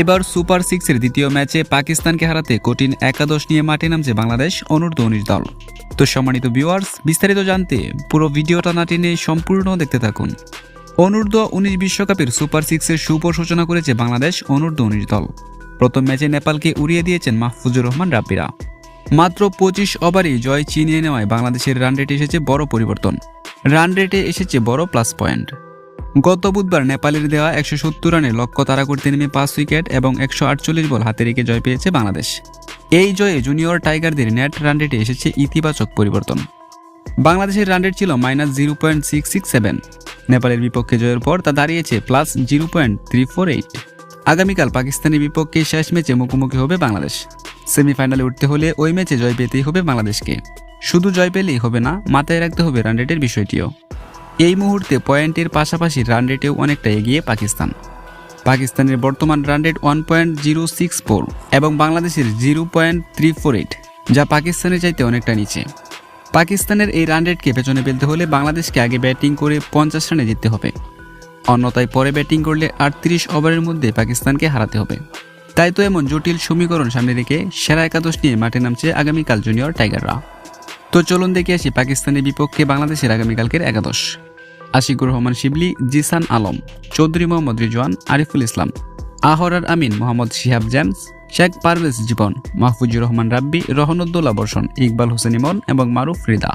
এবার সুপার সিক্সের দ্বিতীয় ম্যাচে পাকিস্তানকে হারাতে কঠিন একাদশ নিয়ে মাঠে নামছে বাংলাদেশ অনূর্ধ্ব উনিশ দল। তো সম্মানিত ভিউয়ার্স বিস্তারিত জানতে পুরো ভিডিওটা না টেনে সম্পূর্ণ দেখতে থাকুন। অনূর্ধ্ব উনিশ বিশ্বকাপের সুপার সিক্সের শুভ সূচনা করেছে বাংলাদেশ অনূর্ধ্ব উনিশ দল। প্রথম ম্যাচে নেপালকে উড়িয়ে দিয়েছেন মাহফুজুর রহমান রাব্বিরা। মাত্র পঁচিশ ওভারেই জয় চিনিয়ে নেওয়ায় বাংলাদেশের রান রেটে এসেছে বড় পরিবর্তন। রান রেটে এসেছে বড় প্লাস পয়েন্ট। গত বুধবার নেপালের দেওয়া একশো সত্তর রানে লক্ষ্য তারা করতে নেমে পাঁচ উইকেট এবং একশো আটচল্লিশ বল হাতে রেখে জয় পেয়েছে বাংলাদেশ। এই জয়ে জুনিয়র টাইগারদের নেট রান রেটে এসেছে ইতিবাচক পরিবর্তন। বাংলাদেশের রান রেট ছিল minus zero point six six seven. নেপালের বিপক্ষে জয়ের পর তা দাঁড়িয়েছে plus zero point three four eight. আগামীকাল পাকিস্তানের বিপক্ষে শেষ ম্যাচে মুখোমুখি হবে বাংলাদেশ। সেমিফাইনালে উঠতে হলে ওই ম্যাচে জয় পেতেই হবে বাংলাদেশকে। শুধু জয় পেলেই হবে না, মাথায় রাখতে হবে রান রেটের বিষয়টিও। এই মুহূর্তে পয়েন্টের পাশাপাশি রান রেটেও অনেকটা এগিয়ে পাকিস্তান। পাকিস্তানের বর্তমান run rate one point zero six four এবং বাংলাদেশের zero point three four eight যা পাকিস্তানের চাইতে অনেকটা নিচে। পাকিস্তানের এই রান রেটকে পেছনে ফেলতে হলে বাংলাদেশকে আগে ব্যাটিং করে পঞ্চাশ রানে জিততে হবে। অন্যথায় পরে ব্যাটিং করলে আটত্রিশ ওভারের মধ্যে পাকিস্তানকে হারাতে হবে। তাই তো এমন জটিল সমীকরণ সামনে রেখে সেরা একাদশ নিয়ে মাঠে নামছে আগামীকাল জুনিয়র টাইগাররা তো চলুন দেখে আসি পাকিস্তানের বিপক্ষে বাংলাদেশের আগামীকালকের একাদশ। আশিকুর রহমান শিবলি, জিসান আলম, চৌধুরী মোহাম্মদ রিজওয়ান, আরিফুল ইসলাম, আহরার আমিন মোহাম্মদ শিহাব জেমস, শেখ পারভেজ জীবন, মাহফুজুর রহমান রাব্বি রহনুদ্দোল্লা বর্ষণ, ইকবাল হোসেন ইমন এবং মারুফ রিদা।